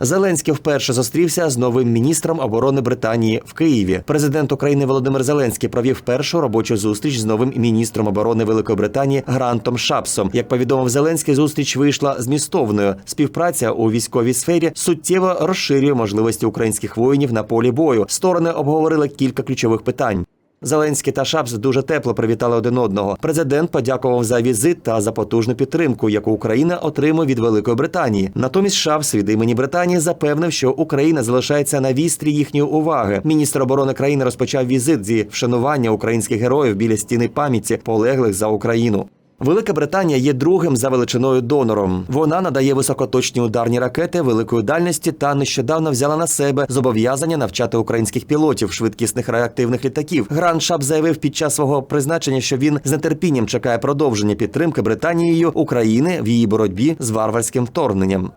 Зеленський вперше зустрівся з новим міністром оборони Британії в Києві. Президент України Володимир Зеленський провів першу робочу зустріч з новим міністром оборони Великої Британії Грантом Шапсом. Як повідомив Зеленський, зустріч вийшла змістовною. Співпраця у військовій сфері суттєво розширює можливості українських воїнів на полі бою. Сторони обговорили кілька ключових питань. Зеленський та Шапс дуже тепло привітали один одного. Президент подякував за візит та за потужну підтримку, яку Україна отримує від Великої Британії. Натомість Шапс від імені Британії запевнив, що Україна залишається на вістрі їхньої уваги. Міністр оборони країни розпочав візит зі вшанування українських героїв біля стіни пам'яті полеглих за Україну. Велика Британія є другим за величиною донором. Вона надає високоточні ударні ракети великої дальності та нещодавно взяла на себе зобов'язання навчати українських пілотів швидкісних реактивних літаків. Гранд Шап заявив під час свого призначення, що він з нетерпінням чекає продовження підтримки Британією України в її боротьбі з варварським вторгненням.